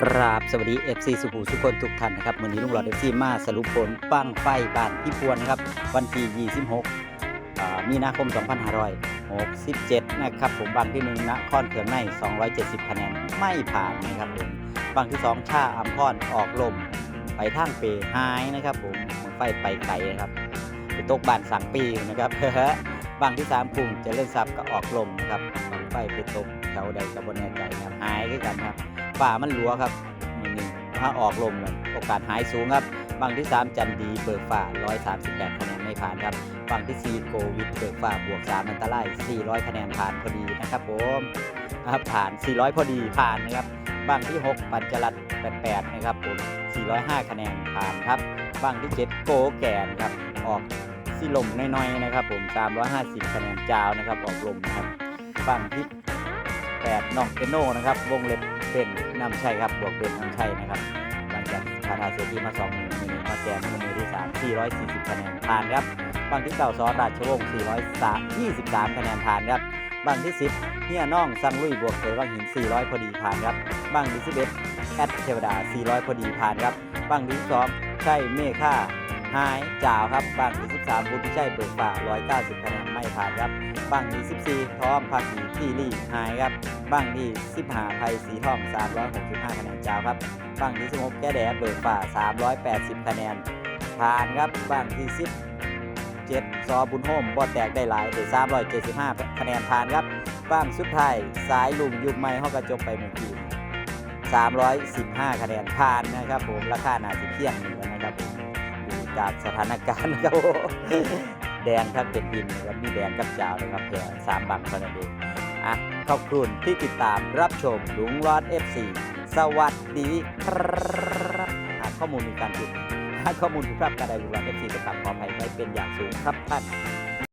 กราบสวัสดี FC สุภูทุกคนทุกท่านนะครับวันนี้ลุงหลอด FC มาสรุปผลปังไฟบ้านพี่พวนนะครับ วันที่26อ่ามีนาคม 2567 นะครับ ผมบางที่หนึ่งนครเขืองใน 270 คะแนน ไม่ผ่านนะครับผมบางที่ 2 ชาอัมพรออกลม ไปทางเปหายนะครับผมไฟไปไกลนะครับไปตกบ้านสังปีนะครับบางที่3ปุ่งเจะเล่นซับก็ออกลมนะครับบางไฟไปตกแถวใดกับบนแน่ใจนะครับหายด้วยกันครับ ป่ามันหลัวครับมือหนึ่งถ้าออกลมเลยโอกาสหายสูงครับบางที่ 3 จันดีเบิกฝ่า 138 คะแนนไม่ผ่านครับบางที่ 4 โกวิดเบิกฝ่าบวก 3 อันตราย 400 คะแนนผ่านพอดีนะครับผมนะครับผ่าน 400 พอดีผ่านนะครับบางที่ 6 ปัญจรัต88 นะครับผม 405 คะแนนผ่านครับบางที่ 7 โกแก่นะครับออกสิลมน้อยๆนะครับผม 350 คะแนนจาวนะครับออกลมนะครับบางที่ 8 น้องเอโนนะครับวงเล็บ เป็นน้ำชัยครับบวกเป็นน้ำชัยนะครับหลังจากคาทาเซตีมา2มือมือหนึ่งมาแจมมือมือที่3 440คะแนนผ่านครับบางที่เก่าซอราชวงศ์423คะแนนผ่านครับบางที่ 10เฮียน้องซังลุยบวกเคยว่างหิน 400 พอดีผ่านครับบางที่11แอดเทวดา 400 พอดีผ่านครับบางที่2ใช่เมฆา หายจ่าวครับบางที่13บุญที่ใช่เบิกฝ่า190คะแนนไม่ผ่านครับบางที่14 ท้อมภาคีที่ลี่หายครับบางที่15ไทยสีทอง 365 คะแนนจ้าวครับบางที่16แก้แดดเบิกฝ่า 380 คะแนนผ่านครับบางที่ 17 ซอบุญโฮมบอดแตกได้หลายได้375 คะแนนผ่านครับบ้างสุดท้ายสายลุงยุบไม้ห้องกระจกไปเมื่อกี้315 คะแนนผ่านนะครับผมราคาหนาสิเที่ยงอยู่แล้วนะครับผม จากสถานการณ์ครับแดงถ้าเป็นดินนะครับมีแดงกับจาวนะครับเพียงสามบังเท่านั้นเองอะขอบคุณที่ติดตามรับชมลุงรอด FC สวัสดีครับหากข้อมูลมีการผิดหากข้อมูลผิดพลาดการใดลุงรอด FC จะกลับขออภัยไว้เป็นอย่างสูงครับท่าน